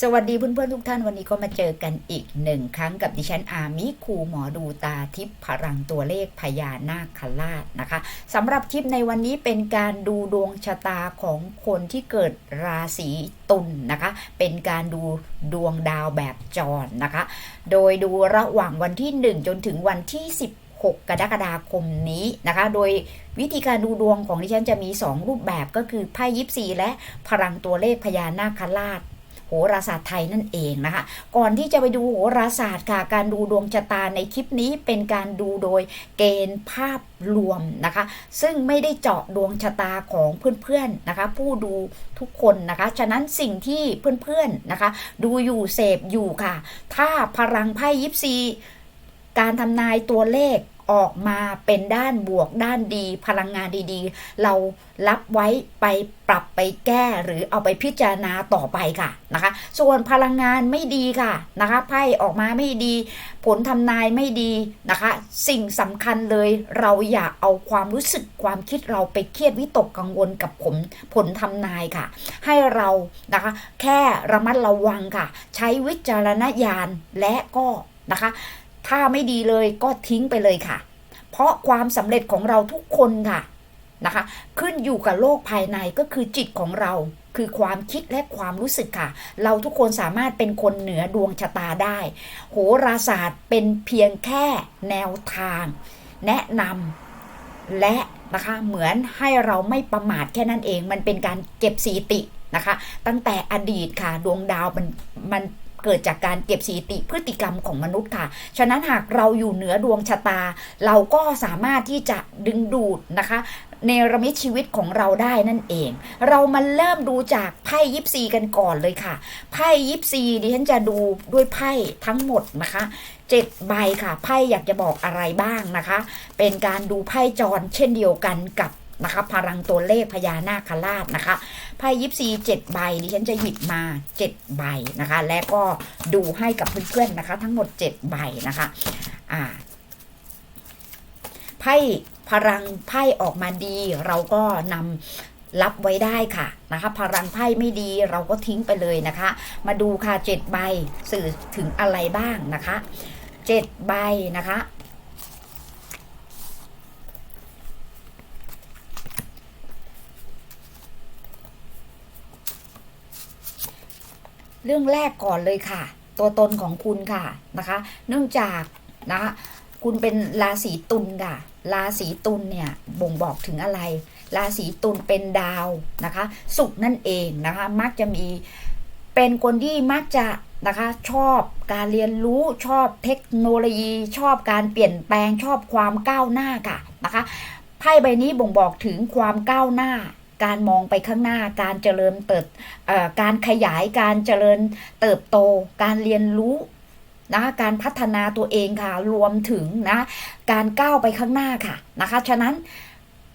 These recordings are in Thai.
สวัสดีเพื่อนๆทุกท่านวันนี้ก็มาเจอกันอีกหนึ่งครั้งกับดิฉันอามิครูหมอดูตาทิพย์พลังตัวเลขพญานาคราชนะคะสำหรับคลิปในวันนี้เป็นการดูดวงชะตาของคนที่เกิดราศีตุลนนะคะ เป็นการดูดวงดาวแบบจรนะคะ โดยดูระหว่างวันที่ 1 จนถึงวันที่16กรกฎาคมนี้นะคะ โดยวิธีการดูดวงของดิฉันจะมี 2 รูปแบบก็คือไพ่ยิปซีและพลังตัวเลขพญานาคราช โหราศาสตร์ไทยนั่นเองนะคะ ก่อนที่จะไปดูโหราศาสตร์ค่ะ การดูดวงชะตาในคลิปนี้เป็นการดูโดยเกณฑ์ภาพรวมนะคะ ซึ่งไม่ได้เจาะดวงชะตาของเพื่อนๆนะคะ ผู้ดูทุกคนนะคะ ฉะนั้นสิ่งที่เพื่อนๆนะคะ ดูอยู่เสพอยู่ค่ะ ถ้าพลังไพ่ยิปซีการทำนายตัวเลข ออกมาเป็นด้านบวกด้านดี พลังงานดีๆ เรารับไว้ไปปรับไปแก้หรือเอาไปพิจารณาต่อไปค่ะนะคะ ส่วนพลังงานไม่ดีค่ะนะคะไพ่ออกมาไม่ดี ผลทำนายไม่ดีนะคะ สิ่งสำคัญเลยเราอย่าเอาความรู้สึกความคิดเราไปเครียดวิตกกังวลกับผลผลทำนายค่ะ ให้เรานะคะแค่ระมัดระวังค่ะ ใช้วิจารณญาณและก็นะคะ ถ้าไม่ดีเลยก็ทิ้งไปเลยค่ะ เพราะความสำเร็จของเราทุกคนค่ะนะคะ ขึ้นอยู่กับโลกภายในก็คือจิตของเราคือความคิดและความรู้สึกค่ะ เราทุกคนสามารถเป็นคนเหนือดวงชะตาได้ โหราศาสตร์เป็นเพียงแค่แนวทาง แนะนำและนะคะเหมือนให้เราไม่ประมาทแค่นั้นเอง มันเป็นการเก็บสถิตินะคะ ตั้งแต่อดีตค่ะดวงดาวมันมัน เกิดจากการเก็บสถิติพฤติกรรมของมนุษย์ค่ะ ฉะนั้นหากเราอยู่เหนือดวงชะตา เราก็สามารถที่จะดึงดูดนะคะเนรมิตชีวิตของเราได้นั่นเอง เรามาเริ่มดูจากไพ่ยิปซีกันก่อนเลยค่ะ ไพ่ยิปซีดิฉันจะดูด้วยไพ่ทั้งหมดนะคะเจ็ดใบค่ะ ไพ่อยากจะบอกอะไรบ้างนะคะ เป็นการดูไพ่จรเช่นเดียวกันกับ นะคะพลังตัวเลขพญานาคราชนะคะไพ่ยิปซีเจ็ดใบดิฉันจะหยิบมาเจ็ดใบนะคะ และก็ดูให้กับเพื่อนๆนะคะ ทั้งหมดเจ็ดใบนะคะอ่าไพ่พลังไพ่ออกมาดี เราก็นำรับไว้ได้ค่ะนะคะพลังไพ่ไม่ดีเราก็ทิ้งไปเลยนะคะ มาดูค่ะเจ็ดใบสื่อถึงอะไรบ้างนะคะเจ็ดใบนะคะ เรื่องแรกก่อนเลยค่ะ ตัวตนของคุณค่ะนะคะ เนื่องจากนะคะคุณเป็นราศีตุลค่ะ ราศีตุลเนี่ยบ่งบอกถึงอะไร ราศีตุลเป็นดาวนะคะ สุกนั่นเองนะคะ มักจะมีเป็นคนที่มักจะนะคะชอบการเรียนรู้ชอบเทคโนโลยี ชอบการเปลี่ยนแปลงชอบความก้าวหน้าค่ะนะคะไพ่ใบนี้บ่งบอกถึงความก้าวหน้า การมองไปข้างหน้าการเจริญเติบการขยายการเจริญเติบโต การเรียนรู้นะการพัฒนาตัวเองค่ะรวมถึงนะการก้าวไปข้างหน้าค่ะนะคะฉะนั้น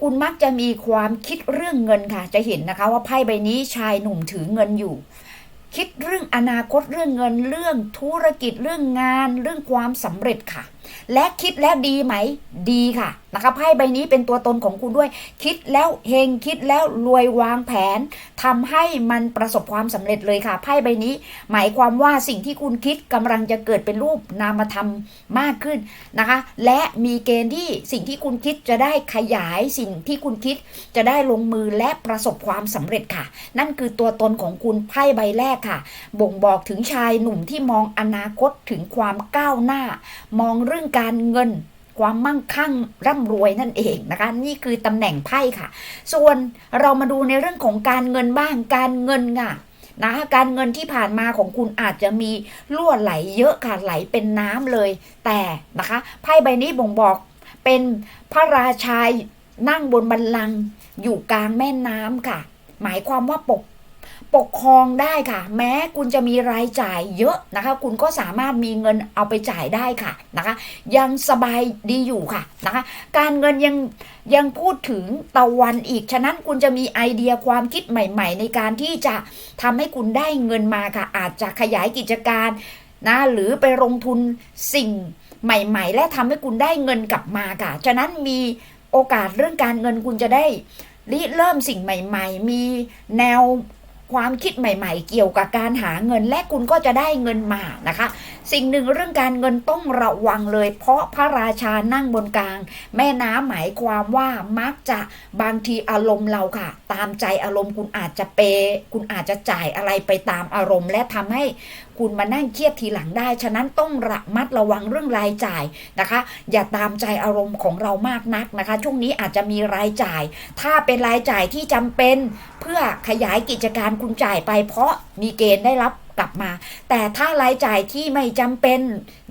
คุณมักจะมีความคิดเรื่องเงินค่ะ จะเห็นนะคะว่าไพ่ใบนี้ชายหนุ่มถือเงินอยู่ คิดเรื่องอนาคตเรื่องเงินเรื่องธุรกิจเรื่องงานเรื่องความสำเร็จค่ะ และคิดแล้วดีไหม ดีค่ะนะคะไพ่ใบนี้เป็นตัวตนของคุณด้วย คิดแล้วเฮงคิดแล้วรวยวางแผนทำให้มันประสบความสำเร็จเลยค่ะไพ่ใบนี้ หมายความว่าสิ่งที่คุณคิดกำลังจะเกิดเป็นรูปนามธรรมมากขึ้นนะคะ และมีเกณฑ์ที่สิ่งที่คุณคิดจะได้ขยายสิ่งที่คุณคิดจะได้ลงมือและประสบความสำเร็จค่ะ นั่นคือตัวตนของคุณไพ่ใบแรกค่ะ บ่งบอกถึงชายหนุ่มที่มองอนาคตถึงความก้าวหน้า มองเรื่องื่องการเงิน ความมั่งคั่งร่ำรวยนั่นเองนะคะ นี่คือตำแหน่งไพ่ค่ะ ส่วนเรามาดูในเรื่องของการเงินบ้างการเงินค่ะนะคะการเงินที่ผ่านมาของคุณอาจจะมีรั่วไหลเยอะค่ะไหลเป็นน้ำเลย แต่นะคะไพ่ใบนี้บ่งบอกเป็นพระราชายนั่งบนบัลลังก์อยู่กลางแม่น้ำค่ะ หมายความว่าปก ปกครองได้ค่ะ แม้คุณจะมีรายจ่ายเยอะนะคะ คุณก็สามารถมีเงินเอาไปจ่ายได้ค่ะนะคะ ยังสบายดีอยู่ค่ะนะคะ การเงินยังยังพูดถึงตะวันอีก ฉะนั้นคุณจะมีไอเดียความคิดใหม่ ๆ ในการที่จะทำให้คุณได้เงินมาค่ะ อาจจะขยายกิจการนะหรือไปลงทุนสิ่งใหม่ ๆ และทำให้คุณได้เงินกลับมาค่ะ ฉะนั้นมีโอกาสเรื่องการเงินคุณจะได้ริเริ่มสิ่งใหม่ ๆ มีแนว ความคิดใหม่ ๆ เกี่ยวกับการหาเงินและคุณก็จะได้เงินมานะคะสิ่งหนึ่งเรื่องการเงินต้องระวังเลย เพราะพระราชานั่งบนกลาง แม่น้ำหมายความว่ามักจะบางทีอารมณ์เราค่ะ ตามใจอารมณ์คุณอาจจะเปย์คุณอาจจะจ่ายอะไรไปตามอารมณ์ และทำให้คุณมานั่งเครียดทีหลังได้ ฉะนั้นต้องระมัดระวังเรื่องรายจ่ายนะคะ อย่าตามใจอารมณ์ของเรามากนักนะคะ ช่วงนี้อาจจะมีรายจ่าย ถ้าเป็นรายจ่ายที่จำเป็น เพื่อขยายกิจการคุณจ่ายไป เพราะมีเกณฑ์ได้รับ กลับมา แต่ถ้ารายจ่ายที่ไม่จำเป็น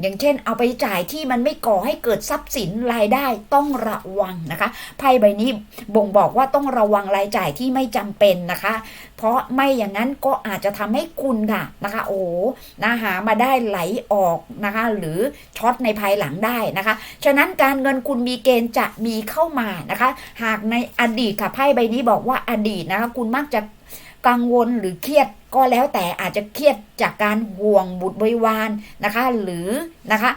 อย่างเช่น เอาไปจ่ายที่มันไม่ก่อให้เกิดทรัพย์สินรายได้ต้องระวังนะคะไพ่ใบนี้บ่งบอกว่าต้องระวังรายจ่ายที่ไม่จำเป็นนะคะ เพราะไม่อย่างนั้นก็อาจจะทำให้คุณค่ะนะคะ โอ้นะหามาได้ไหลออกนะคะ หรือช็อตในภายหลังได้นะคะ ฉะนั้นการเงินคุณมีเกณฑ์จะมีเข้ามานะคะ หากในอดีตค่ะไพ่ใบนี้บอกว่าอดีตนะคะ คุณมักจะกังวลหรือเครียด ก็แล้วแต่อาจจะเครียดจากการห่วงบุตรบริวารนะคะ หรือนะคะ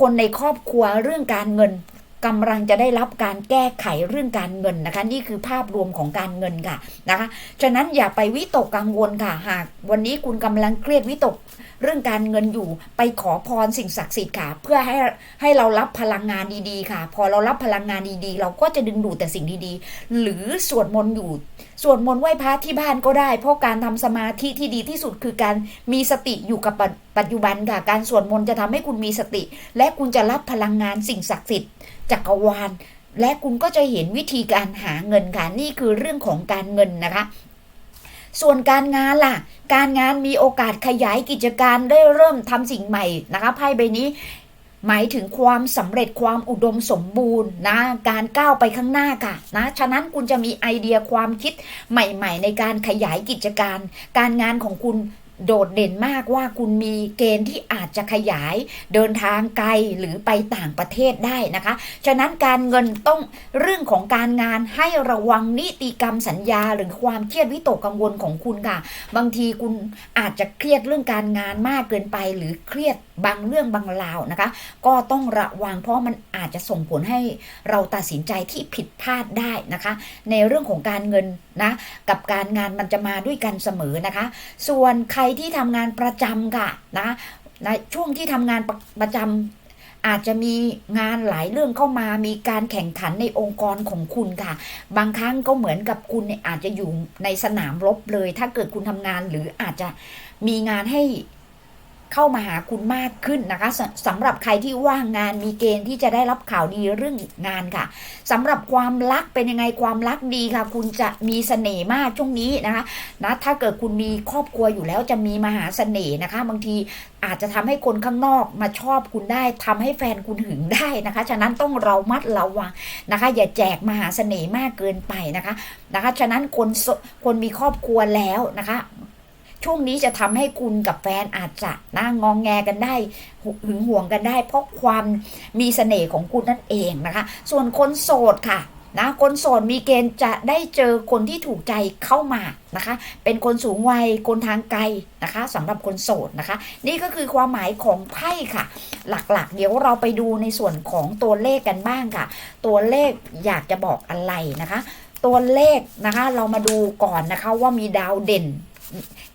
คนในครอบครัวเรื่องการเงินกำลังจะได้รับการแก้ไขเรื่องการเงินนะคะ นี่คือภาพรวมของการเงินค่ะนะคะ ฉะนั้นอย่าไปวิตกกังวลค่ะ หากวันนี้คุณกำลังเครียดวิตก เรื่องการเงินอยู่ไปขอพรสิ่งศักดิ์สิทธิ์ค่ะ เพื่อให้ให้เรารับพลังงานดีๆค่ะ พอเรารับพลังงานดีๆ เราก็จะดึงดูดแต่สิ่งดีๆ หรือสวดมนต์อยู่สวดมนต์ไหว้พระที่บ้านก็ได้ เพราะการทำสมาธิที่ดีที่สุดคือการมีสติอยู่กับปัจปัจจุบันค่ะ การสวดมนต์จะทำให้คุณมีสติ และคุณจะรับพลังงานสิ่งศักดิ์สิทธิ์จักรวาลและคุณก็จะเห็นวิธีการหาเงินค่ะนี่คือเรื่องของการเงินนะคะ ส่วนการงานล่ะ การงานมีโอกาสขยายกิจการได้เริ่มทำสิ่งใหม่นะคะไพ่ใบนี้หมายถึงความสำเร็จความอุดมสมบูรณ์นะการก้าวไปข้างหน้าค่ะนะฉะนั้นคุณจะมีไอเดียความคิดใหม่ ๆ ในการขยายกิจการ การงานของคุณ โดดเด่นมากว่าคุณมีเกณฑ์ที่อาจจะขยายเดินทางไกลหรือไปต่างประเทศได้นะคะ ฉะนั้นการเงินต้องเรื่องของการงานให้ระวังนิติกรรมสัญญา หรือความเครียดวิตกกังวลของคุณค่ะ บางทีคุณอาจจะเครียดเรื่องการงานมากเกินไปหรือเครียดบางเรื่องบางราวนะคะ ก็ต้องระวังเพราะมันอาจจะส่งผลให้เราตัดสินใจที่ผิดพลาดได้นะคะ ในเรื่องของการเงินนะกับการงานมันจะมาด้วยกันเสมอนะคะ ส่วนใครที่ทำงานประจำค่ะนะในช่วงที่ทำงานประประจำอาจจะมีงานหลายเรื่องเข้ามามีการแข่งขันในองค์กรของคุณค่ะ บางครั้งก็เหมือนกับคุณอาจจะอยู่ในสนามรบเลย ถ้าเกิดคุณทำงานหรืออาจจะมีงานให้ เข้ามาหาคุณมากขึ้นนะคะสสำหรับใครที่ว่างงานมีเกณฑ์ที่จะได้รับข่าวดีเรื่องงานค่ะสำหรับความรักเป็นยังไงความรักดีค่ะ คุณจะมีเสน่ห์มากช่วงนี้นะคะนะถ้าเกิดคุณมีครอบครัวอยู่แล้วจะมีมหาเสน่ห์นะคะ บางทีอาจจะทำให้คนข้างนอกมาชอบคุณได้ทำให้แฟนคุณหึงได้นะคะ ฉะนั้นต้องเรามัดระวังนะคะ อย่าแจกมหาเสน่ห์มากเกินไปนะคะนะคะ ฉะนั้นคนคนมีครอบครัวแล้วนะคะ ช่วงนี้จะทำให้คุณกับแฟนอาจจะนะงองแงกันได้หึงหวงกันได้ เพราะความมีเสน่ห์ของคุณนั่นเองนะคะ ส่วนคนโสดค่ะนะคนโสดมีเกณฑ์จะได้เจอคนที่ถูกใจเข้ามานะคะ เป็นคนสูงวัยคนทางไกลนะคะสำหรับคนโสดนะคะ นี่ก็คือความหมายของไพ่ค่ะ หลักๆ เดี๋ยวเราไปดูในส่วนของตัวเลขกันบ้างค่ะ ตัวเลขอยากจะบอกอะไรนะคะ ตัวเลขนะคะ เรามาดูก่อนนะคะว่ามีดาวเด่น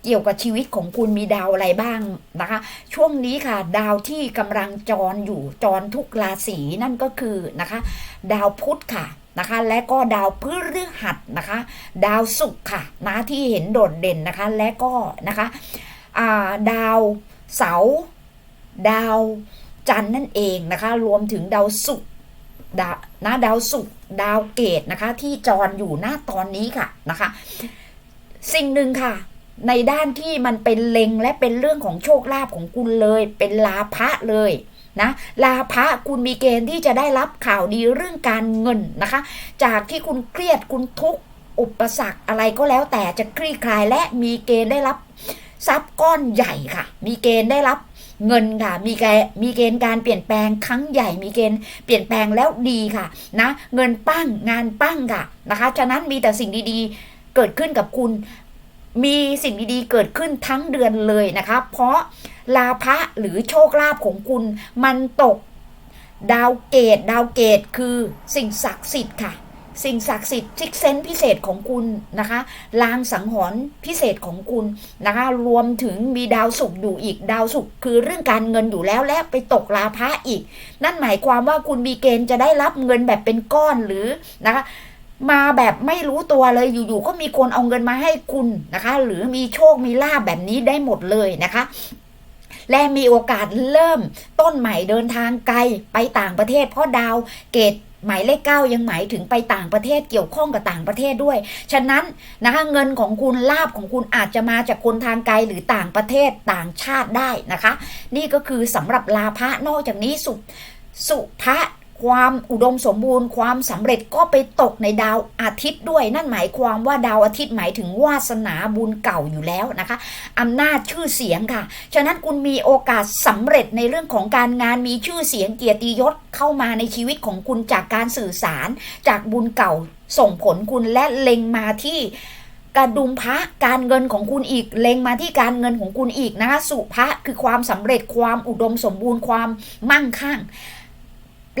เกี่ยวกับชีวิตของคุณมีดาวอะไรบ้างนะคะ ช่วงนี้ค่ะ ดาวที่กำลังจรอยู่จรทุกราศีนั่นก็คือนะคะ ดาวพุธค่ะนะคะ และก็ดาวพฤหัสนะคะ ดาวศุกร์ค่ะนะที่เห็นโดดเด่นนะคะ และก็นะคะาดาวเสาร์ดาวจันทร์นั่นเองนะคะ รวมถึงดาวศุกร์ดาวนะดาวศุกร์ดาวเกตนะคะ ที่จรอยู่หน้าตอนนี้ค่ะนะคะ สิ่งหนึ่งค่ะ ในด้านที่มันเป็นเล็งและเป็นเรื่องของโชคลาภของคุณเลย เป็นลาภะเลยนะลาภะคุณมีเกณฑ์ที่จะได้รับข่าวดีเรื่องการเงินนะคะ จากที่คุณเครียดคุณทุกข์อุปสรรคอะไรก็แล้วแต่จะคลี่คลายและมีเกณฑ์ได้รับทรัพย์ก้อนใหญ่ค่ะ มีเกณฑ์ได้รับเงินค่ะ มีแกมีเกณฑ์การเปลี่ยนแปลงครั้งใหญ่ มีเกณฑ์เปลี่ยนแปลงแล้วดีค่ะนะ เงินปั้งงานปั้งค่ะนะคะ ฉะนั้นมีแต่สิ่งดีๆ เกิดขึ้นกับคุณ มีสิ่งดีๆเกิดขึ้นทั้งเดือนเลยนะคะ เพราะลาภะหรือโชคลาภของคุณมันตก ดาวเกต ดาวเกตคือสิ่งศักดิ์สิทธิ์ค่ะ สิ่งศักดิ์สิทธิ์ซิกเซนพิเศษของคุณนะคะลางสังหรณ์พิเศษของคุณนะคะ รวมถึงมีดาวศุกร์อยู่อีกดาวศุกร์คือเรื่องการเงินอยู่แล้วและไปตกลาภะอีก นั่นหมายความว่าคุณมีเกณฑ์จะได้รับเงินแบบเป็นก้อนหรือนะคะ มาแบบไม่รู้ตัวเลยอยู่ๆก็มีคนเอาเงินมาให้คุณนะคะ หรือมีโชคมีลาบแบบนี้ได้หมดเลยนะคะและมีโอกาสเริ่มต้นใหม่เดินทางไกลไปต่างประเทศ เพราะดาวเกตหมายเลขเก้ายังหมายถึงไปต่างประเทศเกี่ยวข้องกับต่างประเทศด้วย ฉะนั้นนะคะเงินของคุณลาบของคุณอาจจะมาจากคนทางไกลหรือต่างประเทศต่างชาติได้นะคะ นี่ก็คือสำหรับลาภะนอกจากนี้สุสุภะ ความอุดมสมบูรณ์ ความสำเร็จก็ไปตกในดาวอาทิตย์ด้วย นั่นหมายความว่าดาวอาทิตย์หมายถึงวาสนาบุญเก่าอยู่แล้วนะคะอำนาจชื่อเสียงค่ะ ฉะนั้นคุณมีโอกาสสำเร็จในเรื่องของการงานมีชื่อเสียงเกียรติยศเข้ามาในชีวิตของคุณจากการสื่อสาร จากบุญเก่าส่งผลคุณและเล็งมาที่กระดุมพระการเงินของคุณอีกเล็งมาที่การเงินของคุณอีกนะคะสุภะคือความสำเร็จความอุดมสมบูรณ์ความมั่งคั่ง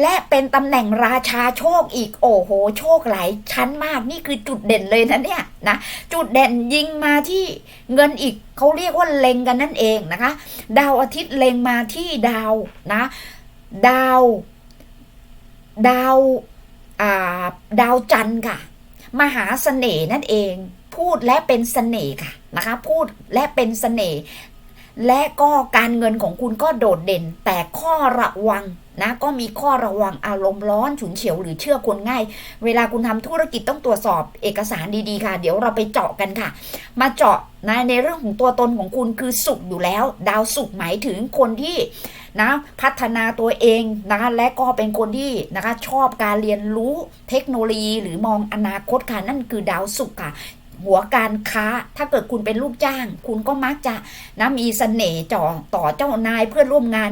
และเป็นตำแหน่งราชาโชคอีกโอ้โห โชคหลายชั้นมากนี่คือจุดเด่นเลยนะเนี่ยนะจุดเด่นยิงมาที่เงินอีกเขาเรียกว่าเล็งกันนั่นเองนะคะ ดาวอาทิตย์เล็งมาที่ดาวนะ ดาว ดาวอ่าดาวจันทร์ค่ะ มหาเสน่ห์นั่นเอง พูดและเป็นเสน่ห์ค่ะนะคะ พูดและเป็นเสน่ห์และก็การเงินของคุณก็โดดเด่นแต่ข้อระวัง นะก็มีข้อระวังอารมณ์ร้อนฉุนเฉียวหรือเชื่อคนง่าย เวลาคุณทำธุรกิจต้องตรวจสอบเอกสารดีๆค่ะ เดี๋ยวเราไปเจาะกันค่ะ มาเจาะนะในเรื่องของตัวตนของคุณคือสุขอยู่แล้ว ดาวสุขหมายถึงคนที่นะพัฒนาตัวเองนะคะและก็เป็นคนที่นะคะชอบการเรียนรู้เทคโนโลยีหรือมองอนาคตค่ะนั่นคือดาวสุขค่ะ หัวการค้า ถ้าเกิดคุณเป็นลูกจ้าง คุณก็มักจะนะมีเสน่ห์จ่อต่อเจ้านายเพื่อนร่วมงาน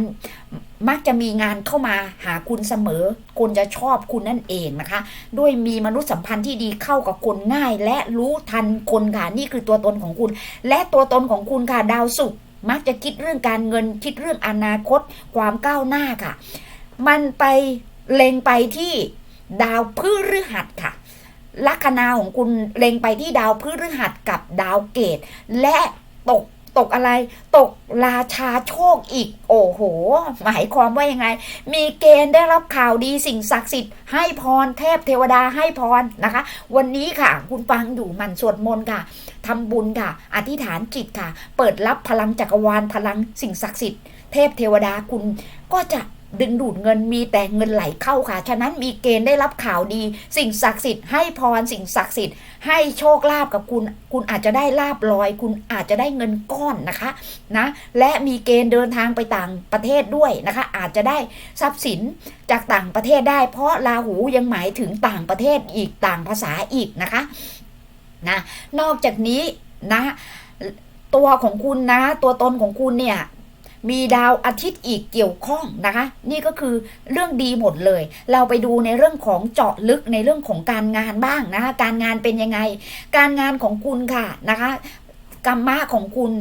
มักจะมีงานเข้ามาหาคุณเสมอ คนจะชอบคุณนั่นเองนะคะ ด้วยมีมนุษยสัมพันธ์ที่ดีเข้ากับคนง่าย และรู้ทันคนค่ะนี่คือตัวตนของคุณ และตัวตนของคุณค่ะดาวศุกร์มักจะคิดเรื่องการเงินคิดเรื่องอนาคต ความก้าวหน้าค่ะ มันไปเล็งไปที่ดาวพฤหัสค่ะ ลัคนาของคุณเล็งไปที่ดาวพฤหัสกับดาวเกต และตกตกอะไร ตกราชาโชคอีก โอ้โห หมายความว่ายังไง มีเกณฑ์ได้รับข่าวดีสิ่งศักดิ์สิทธิ์ให้พรเทพเทวดาให้พรนะคะ วันนี้ค่ะ คุณฟังอยู่หมันสวดมนต์ค่ะทำบุญค่ะ อธิษฐานจิตค่ะ เปิดรับพลังจักรวาลพลังสิ่งศักดิ์สิทธิ์เทพเทวดาคุณก็จะ ดึงดูดเงินมีแต่เงินไหลเข้าค่ะ ฉะนั้นมีเกณฑ์ได้รับข่าวดี สิ่งศักดิ์สิทธิ์ให้พรสิ่งศักดิ์สิทธิ์ให้โชคลาภกับคุณ คุณอาจจะได้ลาบลอย คุณอาจจะได้เงินก้อนนะคะนะ และมีเกณฑ์เดินทางไปต่างประเทศด้วยนะคะ อาจจะได้ทรัพย์สินจากต่างประเทศได้ เพราะราหูยังหมายถึงต่างประเทศอีกต่างภาษาอีกนะคะนะนอกจากนี้นะตัวของคุณนะ ตัวตนของคุณเนี่ย มีดาวอาทิตย์อีกเกี่ยวข้องนะคะ นี่ก็คือเรื่องดีหมดเลย เราไปดูในเรื่องของเจาะลึกในเรื่องของการงานบ้างนะคะการงานเป็นยังไง การงานของคุณค่ะนะคะกรรมะของคุณ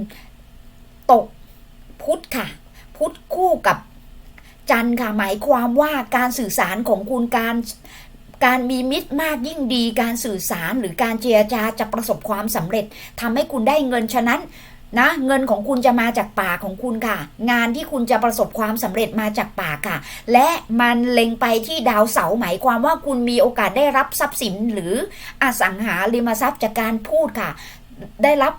ตกพุทธค่ะ พุทธคู่กับจันทร์ค่ะหมายความว่าการสื่อสารของคุณการการมีมิตรมากยิ่งดีการสื่อสารหรือการเจรจาจะประสบความสำเร็จทำให้คุณได้เงินฉะนั้น นะเงินของคุณจะมาจากปากของคุณค่ะ งานที่คุณจะประสบความสำเร็จมาจากปากค่ะ และมันเล็งไปที่ดาวเสาหมายความว่าคุณมีโอกาสได้รับทรัพย์สินหรืออสังหาริมทรัพย์จากการพูดค่ะ ได้รับ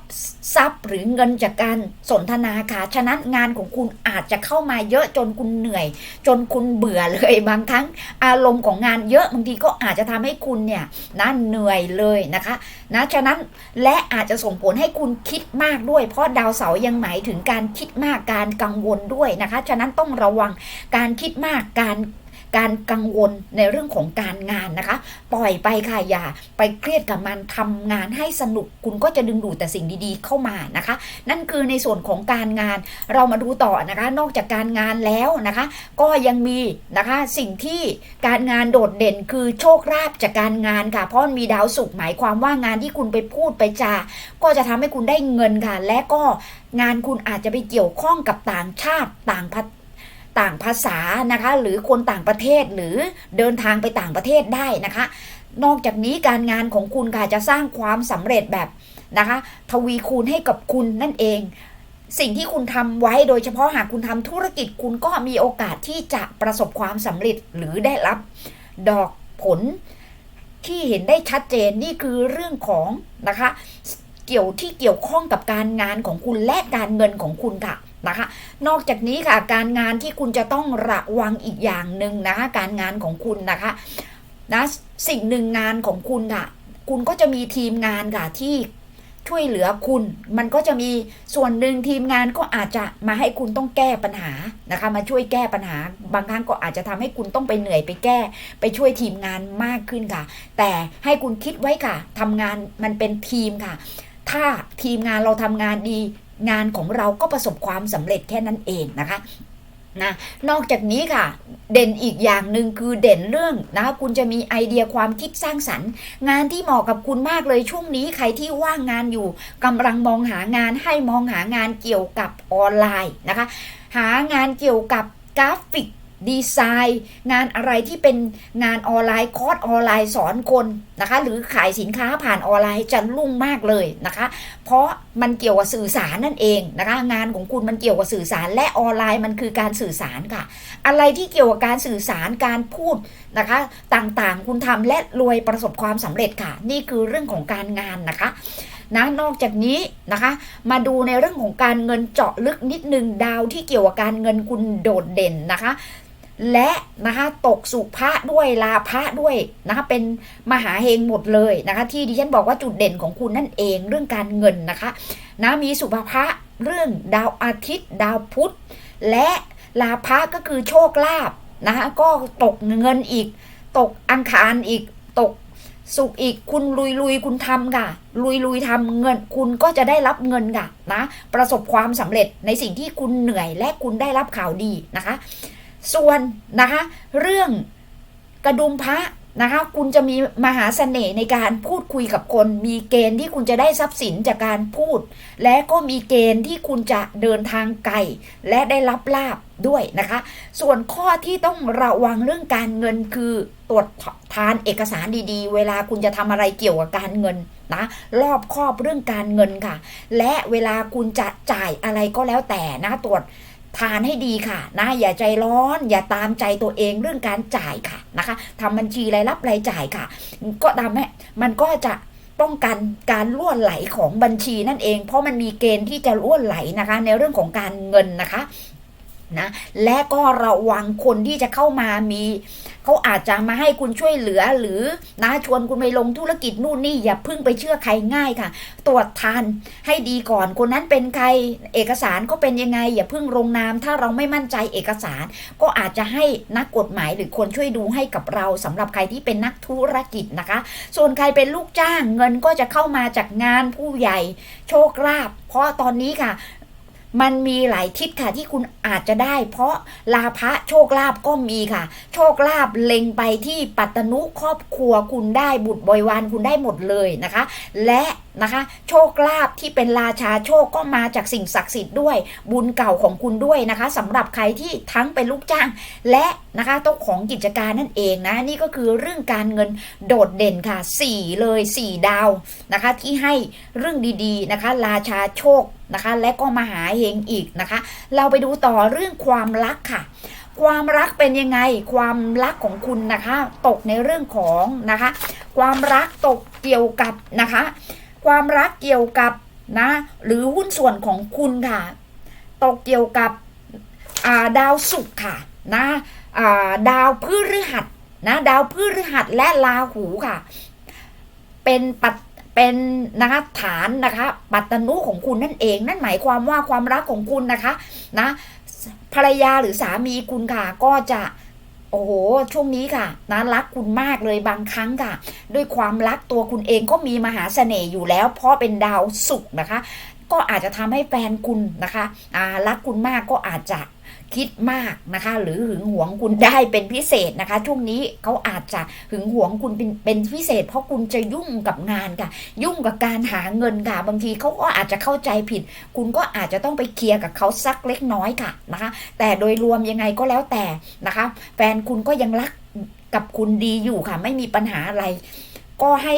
ทรัพย์หรือเงินจากการสนทนาค่ะ ฉะนั้นงานของคุณอาจจะเข้ามาเยอะจนคุณเหนื่อย จนคุณเบื่อเลย บางครั้งอารมณ์ของงานเยอะบางทีก็อาจจะทำให้คุณเนี่ยนะเหนื่อยเลยนะคะนะฉะนั้นและอาจจะส่งผลให้คุณคิดมากด้วย เพราะดาวเสาร์ยังหมายถึงการคิดมากการกังวลด้วยนะคะ ฉะนั้นต้องระวังการคิดมากการ การกังวลในเรื่องของการงานนะคะ ปล่อยไปค่ะอย่าไปเครียดกับมันทำงานให้สนุกคุณก็จะดึงดูดแต่สิ่งดีๆเข้ามานะคะ นั่นคือในส่วนของการงานเรามาดูต่อนะคะ นอกจากการงานแล้วนะคะ ก็ยังมีนะคะสิ่งที่การงานโดดเด่นคือโชคลาภจากการงานค่ะ เพราะมีดาวศุกร์หมายความว่างานที่คุณไปพูดไปจาก็จะทำให้คุณได้เงินค่ะ และก็งานคุณอาจจะไปเกี่ยวข้องกับต่างชาติต่างพั ต่างภาษานะคะ หรือคนต่างประเทศหรือเดินทางไปต่างประเทศได้นะคะ นอกจากนี้การงานของคุณค่ะจะสร้างความสำเร็จแบบนะคะ ทวีคูณให้กับคุณนั่นเอง สิ่งที่คุณทำไว้โดยเฉพาะหากคุณทำธุรกิจคุณก็มีโอกาสที่จะประสบความสำเร็จหรือได้รับดอกผลที่เห็นได้ชัดเจนนี่คือเรื่องของนะคะ เกี่ยวที่เกี่ยวข้องกับการงานของคุณและการเงินของคุณค่ะ นะคะ นอกจากนี้ค่ะการงานที่คุณจะต้องระวังอีกอย่างหนึ่งนะคะการงานของคุณนะคะนะสิ่งหนึ่งงานของคุณค่ะคุณก็จะมีทีมงานค่ะที่ช่วยเหลือคุณ มันก็จะมีส่วนหนึ่งทีมงานก็อาจจะมาให้คุณต้องแก้ปัญหานะคะ มาช่วยแก้ปัญหา บางครั้งก็อาจจะทำให้คุณต้องไปเหนื่อยไปแก้ ไปช่วยทีมงานมากขึ้นค่ะ แต่ให้คุณคิดไว้ค่ะทำงานมันเป็นทีมค่ะ ถ้าทีมงานเราทำงานดี งานของเราก็ประสบความสำเร็จแค่นั้นเองนะคะนะนอกจากนี้ค่ะ เด่นอีกอย่างหนึ่งคือเด่นเรื่องนะคะคุณจะมีไอเดียความคิดสร้างสรรค์ งานที่เหมาะกับคุณมากเลยช่วงนี้ใครที่ว่างงานอยู่กำลังมองหางานให้มองหางานเกี่ยวกับออนไลน์นะคะ หางานเกี่ยวกับกราฟิก ดีไซน์ งานอะไรที่เป็นงานออนไลน์คอร์สออนไลน์สอนคนนะคะ หรือขายสินค้าผ่านออนไลน์จะรุ่งมากเลยนะคะ เพราะมันเกี่ยวกับสื่อสารนั่นเองนะคะ งานของคุณมันเกี่ยวกับสื่อสารและออนไลน์มันคือการสื่อสารค่ะ อะไรที่เกี่ยวกับการสื่อสารการพูดนะคะ ต่างๆ คุณทำและรวยประสบความสำเร็จค่ะ นี่คือเรื่องของการงานนะคะนะนอกจากนี้นะคะ มาดูในเรื่องของการเงินเจาะลึกนิดนึงดาวที่เกี่ยวกับการเงินคุณโดดเด่นนะคะ และนะคะตกสุภะด้วยลาภะด้วยนะคะเป็นมหาเฮงหมดเลยนะคะ ที่ดิฉันบอกว่าจุดเด่นของคุณนั่นเองเรื่องการเงินนะคะนะมีสุภภะเรื่องดาวอาทิตย์ ดาวพุธ และลาภะก็คือโชคลาภนะคะก็ตกเงินอีก ตกอังคารอีกตกสุกอีกคุณลุยลุยคุณทำค่ะ ลุยลุยทำเงิน คุณก็จะได้รับเงินค่ะนะ ประสบความสำเร็จในสิ่งที่คุณเหนื่อยและคุณได้รับข่าวดีนะคะ ส่วนนะคะ เรื่องกระดุมพระนะคะ คุณจะมีมหาเสน่ห์ในการพูดคุยกับคน มีเกณฑ์ที่คุณจะได้ทรัพย์สินจากการพูด และก็มีเกณฑ์ที่คุณจะเดินทางไกลและได้รับลาบด้วยนะคะ ส่วนข้อที่ต้องระวังเรื่องการเงินคือตรวจทานเอกสารดีๆ เวลาคุณจะทำอะไรเกี่ยวกับการเงินนะรอบครอบเรื่องการเงินค่ะ และเวลาคุณจะจ่ายอะไรก็แล้วแต่นะตรวจ ทานให้ดีค่ะนะอย่าใจร้อน อย่าตามใจตัวเองเรื่องการจ่ายค่ะนะคะทำบัญชีรายรับรายจ่ายค่ะ ก็ทำให้มันก็จะป้องกันการล่วนไหลของบัญชีนั่นเอง เพราะมันมีเกณฑ์ที่จะล่วนไหลนะคะ ในเรื่องของการเงินนะคะนะและก็ระวังคนที่จะเข้ามามี เขาอาจจะมาให้คุณช่วยเหลือหรือนะชวนคุณไปลงธุรกิจนู่นนี่อย่าเพิ่งไปเชื่อใครง่ายค่ะ ตรวจทานให้ดีก่อนคนนั้นเป็นใครเอกสารก็เป็นยังไง อย่าเพิ่งลงนาม ถ้าเราไม่มั่นใจเอกสาร ก็อาจจะให้นักกฎหมายหรือคนช่วยดูให้กับเราสำหรับใครที่เป็นนักธุรกิจนะคะ ส่วนใครเป็นลูกจ้างเงินก็จะเข้ามาจากงานผู้ใหญ่โชคลาภเพราะตอนนี้ค่ะ มันมีหลายทิศค่ะที่คุณอาจจะได้ เพราะลาภะโชคลาภก็มีค่ะ โชคลาภเล็งไปที่ปัตตนุครอบครัวคุณได้บุตรบริวารคุณได้หมดเลยนะคะ และนะคะโชคลาภที่เป็นราชาโชคก็มาจากสิ่งศักดิ์สิทธิ์ด้วย บุญเก่าของคุณด้วยนะคะสำหรับใครที่ทั้งเป็นลูกจ้าง และนะคะเจ้าของกิจการนั่นเองนะนี่ก็คือเรื่องการเงินโดดเด่นค่ะ 4 เลย 4 ดาวนะคะที่ให้เรื่องดีๆนะคะ ราชาโชค นะคะ และก็มาหาเฮงอีกนะคะ เราไปดูต่อเรื่องความรักค่ะ ความรักเป็นยังไง ความรักของคุณนะคะ ตกในเรื่องของนะคะ ความรักตกเกี่ยวกับนะคะ ความรักเกี่ยวกับนะหรือหุ้นส่วนของคุณค่ะ ตกเกี่ยวกับาดาวศุกร์ค่ะนะาดาวพฤหัสนะดาวพฤหัสและราหูค่ะ เป็นปัต เป็นนะคะฐานนะคะ ปัตตนุของคุณนั่นเอง นั่นหมายความว่าความรักของคุณนะคะนะภรรยาหรือสามีคุณค่ะก็จะโอ้โห ช่วงนี้ค่ะนะรักคุณมากเลยบางครั้งค่ะ ด้วยความรักตัวคุณเองก็มีมหาเสน่ห์อยู่แล้ว เพราะเป็นดาวศุกร์นะคะ ก็อาจจะทำให้แฟนคุณนะคะรักคุณมากก็อาจจะ คิดมากนะคะ หรือหึงหวงคุณได้เป็นพิเศษนะคะ ช่วงนี้เขาอาจจะหึงหวงคุณเป็นเป็นพิเศษ เพราะคุณจะยุ่งกับงานค่ะ ยุ่งกับการหาเงินค่ะ บางทีเขาก็อาจจะเข้าใจผิด คุณก็อาจจะต้องไปเคลียร์กับเขาสักเล็กน้อยค่ะนะคะ แต่โดยรวมยังไงก็แล้วแต่นะคะ แฟนคุณก็ยังรักกับคุณดีอยู่ค่ะ ไม่มีปัญหาอะไรก็ให้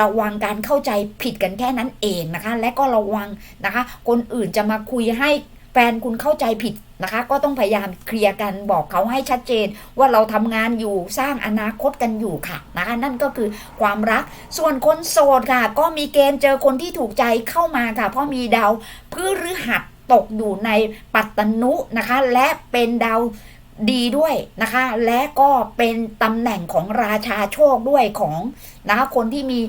ระวังการเข้าใจผิดกันแค่นั้นเองนะคะ และก็ระวังนะคะ คนอื่นจะมาคุยให้ แฟนคุณเข้าใจผิดนะคะ ก็ต้องพยายามเคลียร์กันบอกเขาให้ชัดเจน ว่าเราทำงานอยู่สร้างอนาคตกันอยู่ค่ะนะคะนั่นก็คือความรัก ส่วนคนโสดค่ะ ก็มีเกณฑ์เจอคนที่ถูกใจเข้ามาค่ะ เพราะมีดาวพฤหัสตกอยู่ในปัตตนุนะคะ และเป็นดาวดีด้วยนะคะ และก็เป็นตำแหน่งของราชาโชคด้วยของนะคะคนที่มี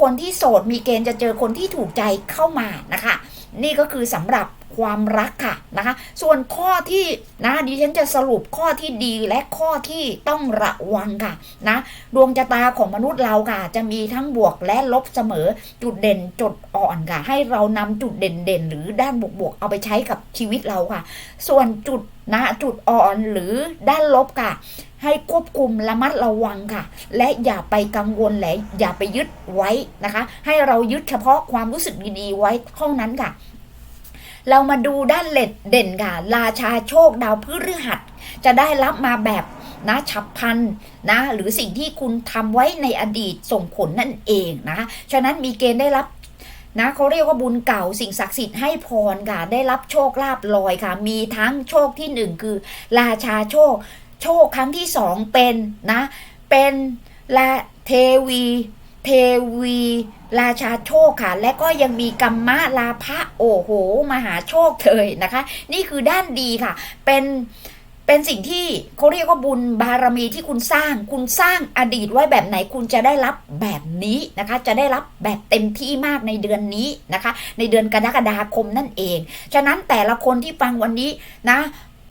คนที่โสดมีเกณฑ์จะเจอคนที่ถูกใจเข้ามานะคะ นี่ก็คือสำหรับ ความรักค่ะนะคะ ส่วนข้อที่นะดิฉันจะสรุปข้อที่ดีและข้อที่ต้องระวังค่ะนะดวงชะตาของมนุษย์เราค่ะ จะมีทั้งบวกและลบเสมอจุดเด่นจุดอ่อนค่ะ ให้เรานำจุดเด่นเด่นๆ หรือด้านบวกบวกๆเอาไปใช้กับชีวิตเราค่ะ ส่วนจุดนะจุดอ่อนหรือด้านลบค่ะ ให้ควบคุมระมัดระวังค่ะ และอย่าไปกังวลและอย่าไปยึดไว้นะคะ ให้เรายึดเฉพาะความรู้สึกดีๆไว้เท่านั้นค่ะ เรามาดูด้านเล็ดเด่นค่ะราชาโชคดาวพฤหัส จะได้รับมาแบบนะฉับพลันนะหรือสิ่งที่คุณทำไว้ในอดีตส่งผลนั่นเองนะคะฉะนั้นมีเกณฑ์ได้รับนะเขาเรียกว่าบุญเก่าสิ่งศักดิ์สิทธิ์ให้พรค่ะได้รับโชคลาภลอยค่ะ มีทั้งโชคที่หนึ่งคือ ราชาโชค โชคครั้งที่สองเป็นนะ เป็นลาเทวี เทวี ราชาโชคค่ะ และก็ยังมีกัมมะลาภะโอ้โห มหาโชคเลยนะคะ นี่คือด้านดีค่ะ เป็นเป็นสิ่งที่เขาเรียกว่าบุญบารมีที่คุณสร้าง คุณสร้างอดีตไว้แบบไหนคุณจะได้รับแบบนี้นะคะ จะได้รับแบบเต็มที่มากในเดือนนี้นะคะ ในเดือนกรกฎาคมนั่นเอง ฉะนั้นแต่ละคนที่ฟังวันนี้นะ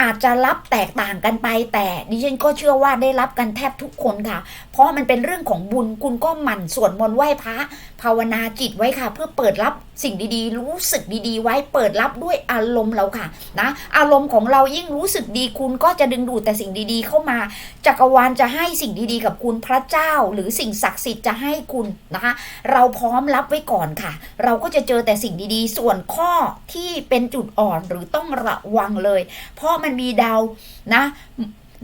อาจจะรับแตกต่างกันไป แต่ดิฉันก็เชื่อว่าได้รับกันแทบทุกคนค่ะ เพราะมันเป็นเรื่องของบุญคุณก็หมั่นสวดมนต์ไหว้พระภาวนาจิตไว้ค่ะ เพื่อเปิดรับสิ่งดีๆ รู้สึกดีๆ ไว้เปิดรับด้วยอารมณ์เราค่ะนะอารมณ์ของเรายิ่งรู้สึกดีคุณก็จะดึงดูดแต่สิ่งดีๆ เข้ามา จักรวาลจะให้สิ่งดีๆ กับคุณพระเจ้า หรือสิ่งศักดิ์สิทธิ์จะให้คุณนะคะ เราพร้อมรับไว้ก่อนค่ะ เราก็จะเจอแต่สิ่งดีๆ ส่วนข้อที่เป็นจุดอ่อนหรือต้องระวังเลย เพราะมันมีดาวนะ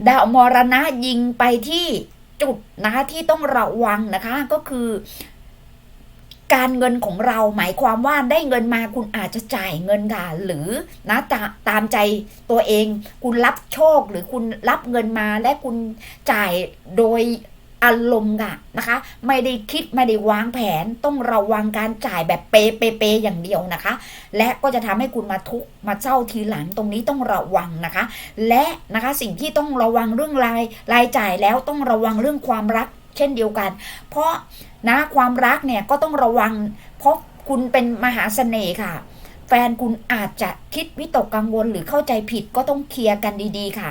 ดาวมรณะยิงไปที่จุดนะคะที่ต้องระวังนะคะก็คือ การเงินของเราหมายความว่าได้เงินมาคุณอาจจะจ่ายเงินค่ะหรือนะตาตามใจตัวเอง คุณรับโชคหรือคุณรับเงินมาและคุณจ่ายโดย อารมณ์ค่ะนะคะ ไม่ได้คิดไม่ได้วางแผนต้องระวังการจ่ายแบบเปเปเปอย่างเดียวนะคะ และก็จะทำให้คุณมาทุกมาเศร้าทีหลังตรงนี้ต้องระวังนะคะ และนะคะสิ่งที่ต้องระวังเรื่องรายรายจ่ายแล้วต้องระวังเรื่องความรัก เช่นเดียวกัน เพราะนะความรักเนี่ยก็ต้องระวัง เพราะคุณเป็นมหาเสน่ห์ค่ะแฟนคุณอาจจะคิดวิตกกังวลหรือเข้าใจผิดก็ต้องเคลียร์กันดี ๆ ค่ะ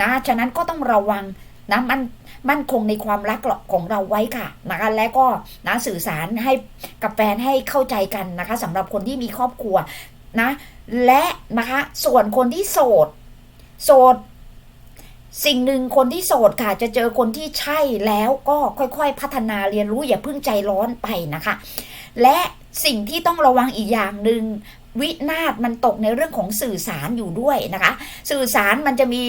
นะ ฉะนั้นก็ต้องระวังนะมัน มั่นคงในความรักของเราไว้ค่ะนะคะและก็นะสื่อสารให้กับแฟนให้เข้าใจกันนะคะสำหรับคนที่มีครอบครัวนะและนะคะส่วนคนที่โสด โสด สิ่งหนึ่งคนที่โสดค่ะ จะเจอคนที่ใช่แล้วก็ค่อยๆ พัฒนาเรียนรู้อย่าเพิ่งใจร้อนไปนะคะ และสิ่งที่ต้องระวังอีกอย่างหนึ่งวินาศมันตกในเรื่องของสื่อสารอยู่ด้วยนะคะ สื่อสารมันจะมี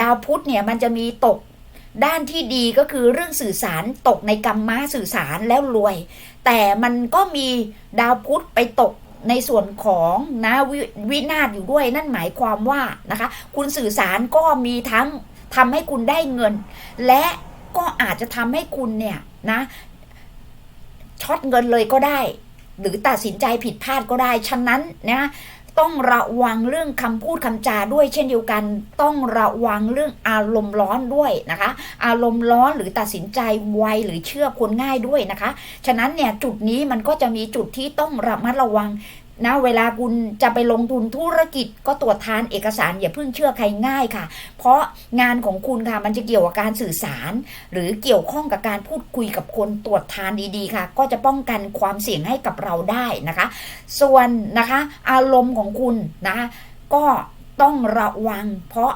ดาวพุธเนี่ยมันจะมีตก ด้านที่ดีก็คือเรื่องสื่อสารตกในกรรมะสื่อสารแล้วรวย แต่มันก็มีดาวพุธไปตกในส่วนของนะววินาศอยู่ด้วยนั่นหมายความว่านะคะ คุณสื่อสารก็มีทั้งทำให้คุณได้เงิน และก็อาจจะทำให้คุณเนี่ยนะช็อตเงินเลยก็ได้ หรือตัดสินใจผิดพลาดก็ได้ ฉะนั้นนะ ต้องระวังเรื่องคำพูดคำจาด้วย เช่นเดียวกัน ต้องระวังเรื่องอารมณ์ร้อนด้วยนะคะ อารมณ์ร้อนหรือตัดสินใจไวหรือเชื่อคนง่ายด้วยนะคะ ฉะนั้นเนี่ยจุดนี้มันก็จะมีจุดที่ต้องระมัดระวัง นะเวลาคุณจะไปลงทุนธุรกิจก็ตรวจทานเอกสารอย่าเพิ่งเชื่อใครง่ายค่ะ เพราะงานของคุณค่ะมันจะเกี่ยวกับการสื่อสาร หรือเกี่ยวข้องกับการพูดคุยกับคนตรวจทานดีๆค่ะ ก็จะป้องกันความเสี่ยงให้กับเราได้นะคะ ส่วนนะคะอารมณ์ของคุณนะก็ต้องระวังเพราะ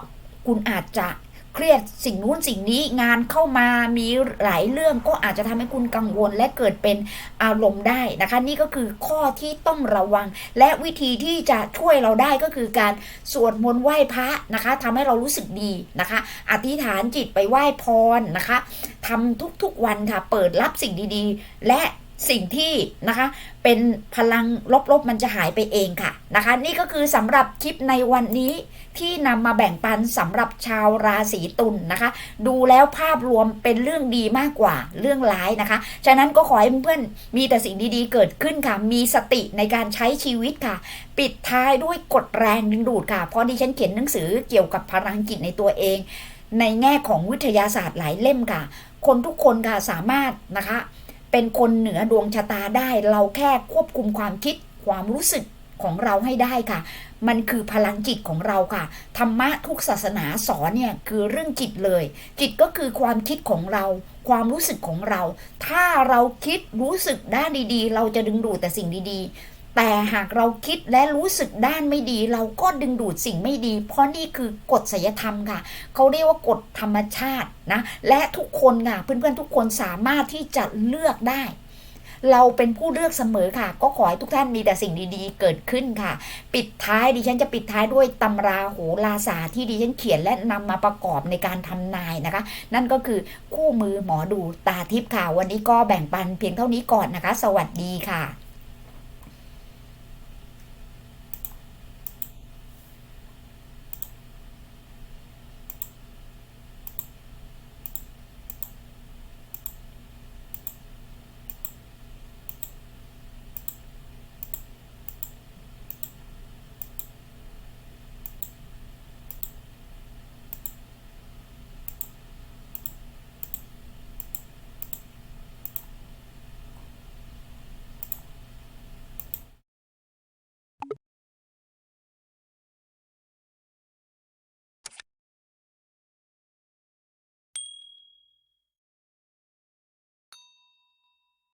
คุณอาจจะ เครียดสิ่งนู้นสิ่งนี้งานเข้ามามีหลายเรื่องก็อาจจะทำให้คุณกังวลและเกิดเป็นอารมณ์ได้นะคะ นี่ก็คือข้อที่ต้องระวัง และวิธีที่จะช่วยเราได้ก็คือการสวดมนต์ไหว้พระนะคะทำให้เรารู้สึกดีนะคะ อธิษฐานจิตไปไหว้พรนะคะทำทุกๆวันค่ะเปิดรับสิ่งดีๆ และ สิ่งที่นะคะ เป็นพลังลบๆมันจะหายไปเองค่ะนะคะ นี่ก็คือสำหรับคลิปในวันนี้ที่นำมาแบ่งปันสำหรับชาวราศีตุลนนะคะ ดูแล้วภาพรวมเป็นเรื่องดีมากกว่าเรื่องร้ายนะคะ ฉะนั้นก็ขอให้เพื่อนๆมีแต่สิ่งดีๆเกิดขึ้นค่ะ มีสติในการใช้ชีวิตค่ะ ปิดท้ายด้วยกฎแรงดึงดูดค่ะ เพราะดิฉันเขียนหนังสือเกี่ยวกับพลังจิตในตัวเอง ในแง่ของวิทยาศาสตร์หลายเล่มค่ะ คนทุกคนค่ะสามารถนะคะ เป็นคนเหนือดวงชะตาได้ เราแค่ควบคุมความคิดความรู้สึกของเราให้ได้ค่ะ มันคือพลังจิตของเราค่ะ ธรรมะทุกศาสนาสอนเนี่ยคือเรื่องจิตเลย จิตก็คือความคิดของเรา ความรู้สึกของเรา ถ้าเราคิดรู้สึกด้านดีๆ เราจะดึงดูดแต่สิ่งดีๆ แต่หากเราคิดและรู้สึกด้านไม่ดี เราก็ดึงดูดสิ่งไม่ดี เพราะนี่คือกฎไสยธรรมค่ะ เขาเรียกว่ากฎธรรมชาตินะ และทุกคนค่ะ เพื่อนๆทุกคนสามารถที่จะเลือกได้เราเป็นผู้เลือกเสมอค่ะ ก็ขอให้ทุกท่านมีแต่สิ่งดีๆ เกิดขึ้นค่ะ ปิดท้ายดิฉันจะปิดท้ายด้วยตำราโหราศาสตร์ที่ดิฉันเขียนและนำมาประกอบในการทำนายนะคะ นั่นก็คือคู่มือหมอดูตาทิพย์ค่ะ วันนี้ก็แบ่งปันเพียงเท่านี้ก่อนนะคะ สวัสดีค่ะ